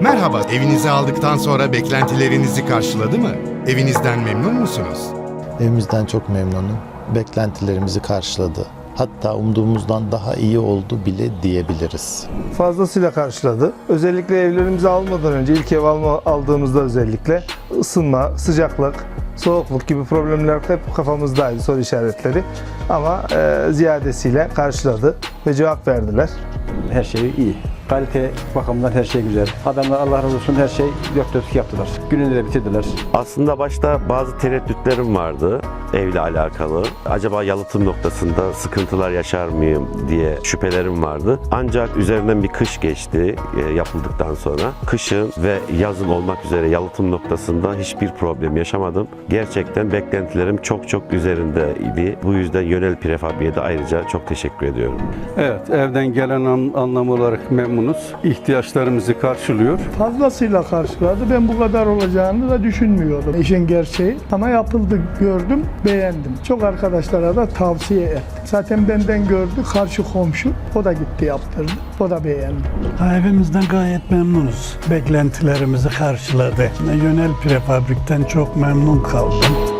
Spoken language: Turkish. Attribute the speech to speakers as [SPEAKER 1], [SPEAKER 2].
[SPEAKER 1] Merhaba, evinizi aldıktan sonra beklentilerinizi karşıladı mı? Evinizden memnun musunuz?
[SPEAKER 2] Evimizden çok memnunum. Beklentilerimizi karşıladı. Hatta umduğumuzdan daha iyi oldu bile diyebiliriz.
[SPEAKER 3] fazlasıyla karşıladı. Özellikle evlerimizi almadan önce ilk ev alma, aldığımızda özellikle ısınma, sıcaklık, soğukluk gibi problemler hep kafamızdaydı soru işaretleri. Ama e, ziyadesiyle karşıladı ve cevap verdiler.
[SPEAKER 4] Her şey iyi. Kalite bakımından her şey güzel. Adamlar Allah razı olsun her şey dört dörtlük yaptılar. Gününü de bitirdiler.
[SPEAKER 5] Aslında başta bazı tereddütlerim vardı evle alakalı. Acaba yalıtım noktasında sıkıntılar yaşar mıyım diye şüphelerim vardı. Ancak üzerinden bir kış geçti e, yapıldıktan sonra. Kışın ve yazın olmak üzere yalıtım noktasında hiçbir problem yaşamadım. Gerçekten beklentilerim çok çok üzerindeydi. Bu yüzden Yönel Prefabri'ye de ayrıca çok teşekkür ediyorum.
[SPEAKER 6] Evet, evden gelen an- anlam olarak memnunuz. İhtiyaçlarımızı karşılıyor.
[SPEAKER 7] fazlasıyla karşıladı. Ben bu kadar olacağını da düşünmüyordum. İşin gerçeği. Ama yapıldı, gördüm, beğendim. Çok arkadaşlara da tavsiye ettim. Zaten benden gördü karşı komşu. O da gitti yaptırdı. O da beğendi.
[SPEAKER 8] Evimizden gayet memnunuz. Beklentilerimizi karşıladı. Yönel Prefabrik'ten çok memnun kaldım.